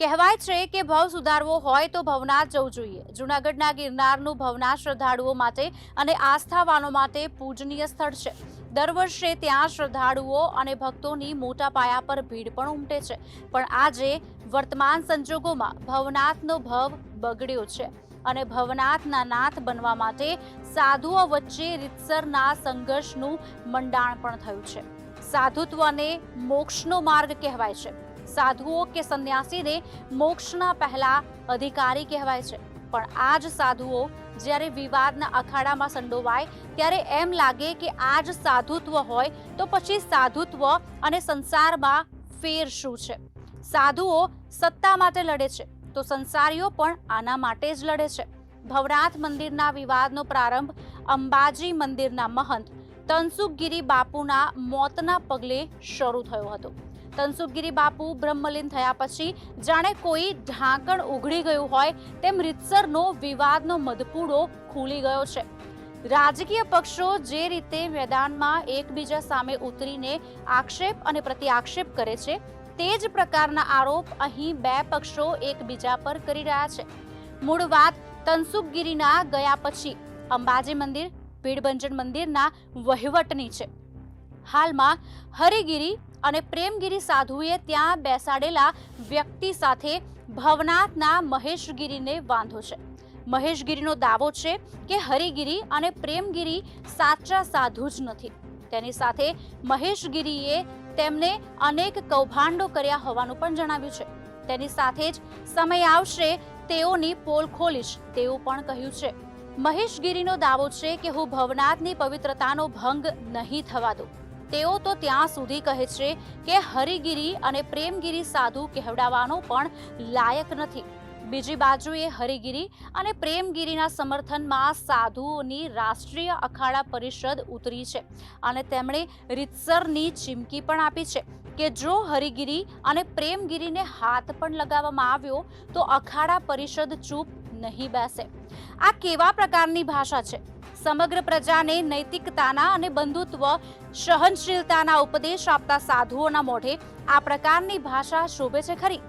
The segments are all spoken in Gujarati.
કહેવાય છે કે ભવ સુધારવો હોય તો ભવનાથ જવું જોઈએ. જૂનાગઢના ગિરનારનું ભવનાથ શ્રદ્ધાળુઓ માટે અને આસ્થાવાનો માટે પૂજનીય સ્થળ છે. દર વર્ષે ત્યાં શ્રદ્ધાળુઓ અને ભક્તોની મોટા પાયા પર ભીડ પણ ઉમટે છે. પણ આજે વર્તમાન સંજોગોમાં ભવનાથનો ભવ બગડ્યો છે અને ભવનાથના નાથ બનવા માટે સાધુઓ વચ્ચે રીતસરના સંઘર્ષનું મંડાણ પણ થયું છે. સાધુત્વને મોક્ષનો માર્ગ કહેવાય છે. સાધુઓ કે સંન્યાસીને મોક્ષના પહેલા અધિકારી કહેવાય છે. પણ આ જ સાધુઓ જ્યારે વિવાદના અખાડામાં સંડોવાય, ત્યારે એમ લાગે કે આ જ સાધુત્વ હોય તો પછી સાધુત્વ અને સંસારમાં ફેર શું છે? સાધુઓ સત્તા માટે લડે છે, તો સંસારીઓ પણ આના માટે જ લડે છે. ભવનાથ મંદિરના વિવાદનો પ્રારંભ અંબાજી મંદિરના મહંત તનસુખગીરી બાપુના મોતના પગલે શરૂ થયો હતો. તનસુખગીરી બાપુ બ્રહ્મલીન થયા પછી જાણે કોઈ ઢાંકણ ઉઘડી ગયું હોય તેમ રીતસરનો વિવાદનો મધપૂડો ખુલી ગયો છે. રાજકીય પક્ષો જે રીતે મેદાનમાં એકબીજા સામે ઉતરીને આક્ષેપ અને પ્રત્યાક્ષેપ કરે છે, તે જ પ્રકારના આરોપ અહીં બે પક્ષો એકબીજા પર કરી રહ્યા છે. મૂળ વાત તનસુખગીરીના ગયા પછી અંબાજી મંદિર ભીડભંજન મંદિરના વહીવટની છે. હાલમાં હરિગીરી અને પ્રેમગીરી સાધુએ ત્યાં બેસાડેલા વ્યક્તિ સાથે ભવનાથના મહેશગીરીને વાંધો છે. મહેશગીરીનો દાવો છે કે હરિગીરી અને પ્રેમગીરી સાચા સાધુ જ નથી. તેની સાથે મહેશગીરીએ તેમને અનેક કૌભાંડો કર્યા હોવાનું પણ જણાવ્યું છે. તેની સાથે જ સમય આવશે તેઓની પોલ ખોલીશ તેવું પણ કહ્યું છે. મહેશગીરીનો દાવો છે કે હું ભવનાથની પવિત્રતાનો ભંગ નહીં થવા દઉં. તેઓ તો ત્યાં સુધી કહે છે કે હરિગીરી અને પ્રેમગીરી સાધુ કહેવડાવવાનો પણ લાયક નથી. બીજી બાજુએ હરિગીરી અને પ્રેમગીરીના સમર્થનમાં સાધુઓની રાષ્ટ્રીય અખાડા પરિષદ ઉતરી છે અને તેમણે રીતસરની ચીમકી પણ આપી છે કે જો હરિગીરી અને પ્રેમગીરીને હાથ પણ લગાવવામાં આવ્યો, તો અખાડા પરિષદ ચૂપ નહીં બેસે. આ કેવા પ્રકારની ભાષા છે? સમગ્ર પ્રજાને નૈતિકતાના અને બંધુત્વ, સહનશીલતાના ઉપદેશ આપતા સાધુઓના મોઢે આ પ્રકારની ભાષા શોભે છે ખરી.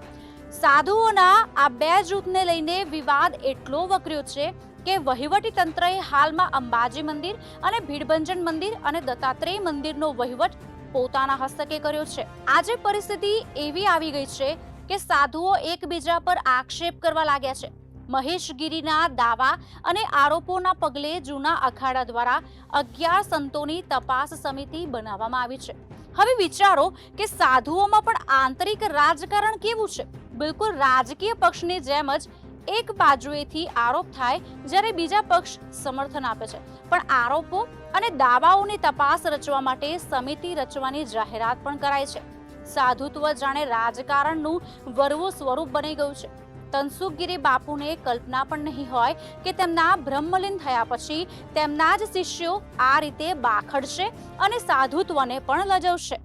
સાધુઓના આ બે જૂથને લઈને વિવાદ એટલો વકર્યો છે કે વહીવટી તંત્રએ હાલમાં અંબાજી મંદિર અને ભીડભંજન મંદિર અને દત્તાત્રેય મંદિરનો વહીવટ પોતાના હસ્તકે કર્યો છે. આજે પરિસ્થિતિ એવી આવી ગઈ છે કે સાધુઓ એકબીજા પર આક્ષેપ કરવા લાગ્યા છે. મહેશગીરીના દાવા અને આરોપોના પગલે જૂના અખાડા દ્વારા અગિયાર સંતોની તપાસ સમિતિ બનાવવામાં આવી છે. હવે વિચારો કે સાધુઓમાં પણ આંતરિક રાજકારણ કેવું છે? બિલકુલ રાજકીય પક્ષની જેમ જ એક બાજુએથી આરોપ થાય જ્યારે બીજા પક્ષ સમર્થન આપે છે. પણ આરોપો અને દાવાઓની તપાસ રચવા માટે સમિતિ રચવાની જાહેરાત પણ કરાય છે. સાધુત્વ જાણે રાજકારણનું વરવું સ્વરૂપ બની ગયું છે. તનસુખગીરી બાપુને કલ્પના પણ નહીં હોય કે તેમના બ્રહ્મલીન થયા પછી તેમના જ શિષ્યો આ રીતે બાખડશે અને સાધુત્વને પણ લજવશે.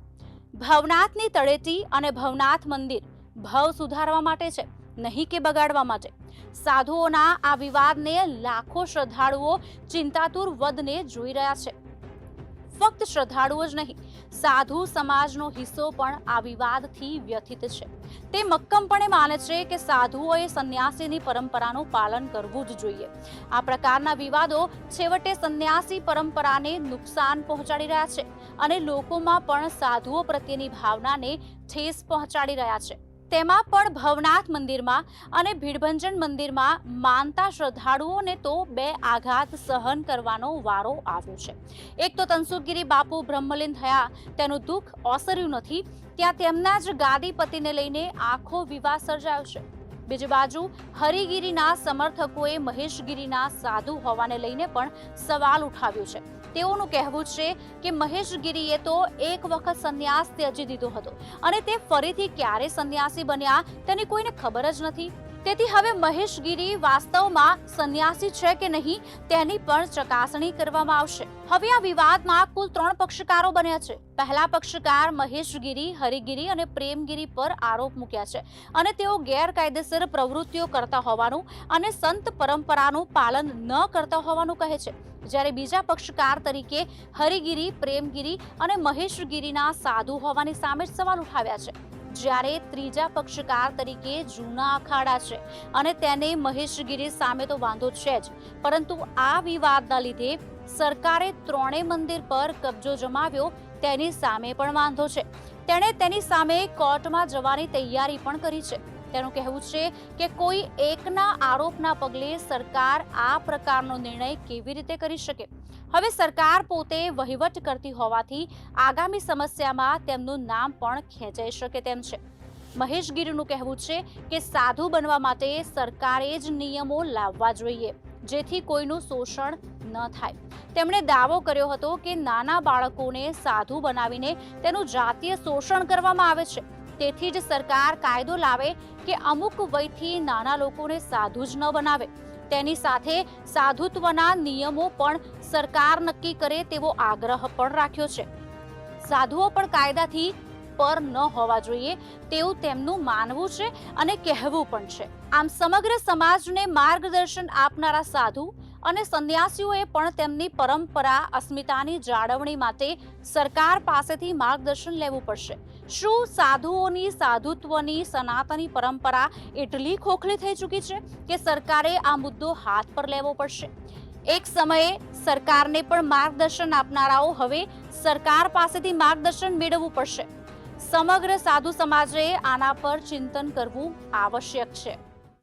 ભવનાથની તળેટી અને ભવનાથ મંદિર ભવ સુધારવા માટે છે, નહીં કે બગાડવા માટે. સાધુઓના આ વિવાદને લાખો શ્રદ્ધાળુઓ ચિંતાતુર વધને જોઈ રહ્યા છે. ફક્ત શ્રદ્ધાળુઓ જ નહીં, સાધુ સમાજનો હિસ્સો પણ આ વિવાદથી વ્યથિત છે. તે મક્કમપણે માને છે કે સાધુઓએ સંન્યાસીની પરંપરાનું પાલન કરવું જ જોઈએ. આ પ્રકારના વિવાદો છેવટે સંન્યાસી પરંપરાને નુકસાન પહોંચાડી રહ્યા છે અને લોકોમાં પણ સાધુઓ પ્રત્યેની ભાવનાને ઠેસ પહોંચાડી રહ્યા છે. તેમાં પણ ભવનાથ મંદિરમાં અને ભીડભંજન મંદિરમાં માનતા શ્રદ્ધાળુઓને તો બે આઘાત સહન કરવાનો વારો આવ્યો છે. એક તો તનસુખગીરી બાપુ બ્રહ્મલીન થયા, તેનું દુઃખ ઓસર્યું નથી, ત્યાં તેમના જ ગાદીપતિને લઈને આખો વિવાદ સર્જાયો છે. બીજી બાજુ, હરિગીરીના સમર્થકોએ મહેશગીરીના સાધુ હોવાને લઈને પણ સવાલ ઉઠાવ્યો છે. તેઓનું કહેવું છે કે મહેશગીરીએ તો એક વખત સંન્યાસ ત્યજી દીધો હતો અને તે ફરીથી ક્યારે સંન્યાસી બન્યા તેની કોઈને ખબર જ નથી. તેથી હવે મહેશગીરી વાસ્તવમાં સંન્યાસી છે કે નહીં તેની પણ ચકાસણી કરવામાં આવશે. હવે આ વિવાદમાં કુલ ત્રણ પક્ષકારો બન્યા છે. પહેલા પક્ષકાર મહેશગીરી, હરિગીરી અને પ્રેમગીરી પર આરોપ મૂક્યા છે અને તેઓ ગેરકાયદેસર પ્રવૃત્તિઓ કરતા હોવાનું અને સંત પરંપરાનું પાલન ન કરતા હોવાનું કહે છે. જ્યારે બીજા પક્ષકાર તરીકે હરિગીરી, પ્રેમગીરી અને મહેશગીરીના સાધુ હોવાની સામે જ સવાલ ઉઠાવ્યા છે. જ્યારે ત્રીજા પક્ષકાર તરીકે જૂના અખાડા છે અને તેને મહેશગીરી સામે તો વાંધો છે જ. પરંતુ આ વિવાદના લીધે સરકારે ત્રણેય મંદિર પર કબજો જમાવ્યો, તેની સામે પણ વાંધો છે. તેણે તેની સામે કોર્ટમાં જવાની તૈયારી પણ કરી છે. તેનું કહેવું છે કે કોઈ એકના આરોપના પગલે સરકાર આ પ્રકારનો નિર્ણય કેવી રીતે કરી શકે? હવે સરકાર પોતે વહીવટ કરતી હોવાથી આગામી સમસ્યામાં તેમનું નામ પણ ખેંચાઈ શકે તેમ છે. મહેશ ગીરનું કહેવું છે કે સાધુ બનવા માટે સરકારે જ નિયમો લાવવા જોઈએ, જેથી કોઈનું શોષણ ન થાય. તેમણે દાવો કર્યો હતો કે નાના બાળકોને સાધુ બનાવીને તેનું જાતીય શોષણ કરવામાં આવે છે. તેથી જ સરકાર કાયદો લાવે કે અમુક વયથી નાના લોકોને સાધુ જ ન બનાવે. તેની સાથે સાધુત્વના નિયમો પણ સરકાર નક્કી કરે તેવો આગ્રહ પણ રાખ્યો છે. સાધુઓ પણ કાયદાથી પર ન હોવા જોઈએ તેવું તેમનું માનવું છે અને કહેવું પણ છે. આમ સમગ્ર સમાજને માર્ગદર્શન આપનારા સાધુ અને સંન્યાસીઓએ પણ તેમની પરંપરા, અસ્મિતાની જાળવણી માટે સરકાર પાસેથી માર્ગદર્શન લેવું પડશે. શું સાધુઓની સાધુત્વની સનાતની પરંપરા એટલી ખોખલી થઈ ચૂકી છે કે સરકારે આ મુદ્દો હાથ પર લેવો પડશે? એક સમયે સરકારને પણ માર્ગદર્શન આપનારાઓ હવે સરકાર પાસેથી માર્ગદર્શન મેળવવું પડશે. સમગ્ર સાધુ સમાજે આના પર ચિંતન કરવું આવશ્યક છે.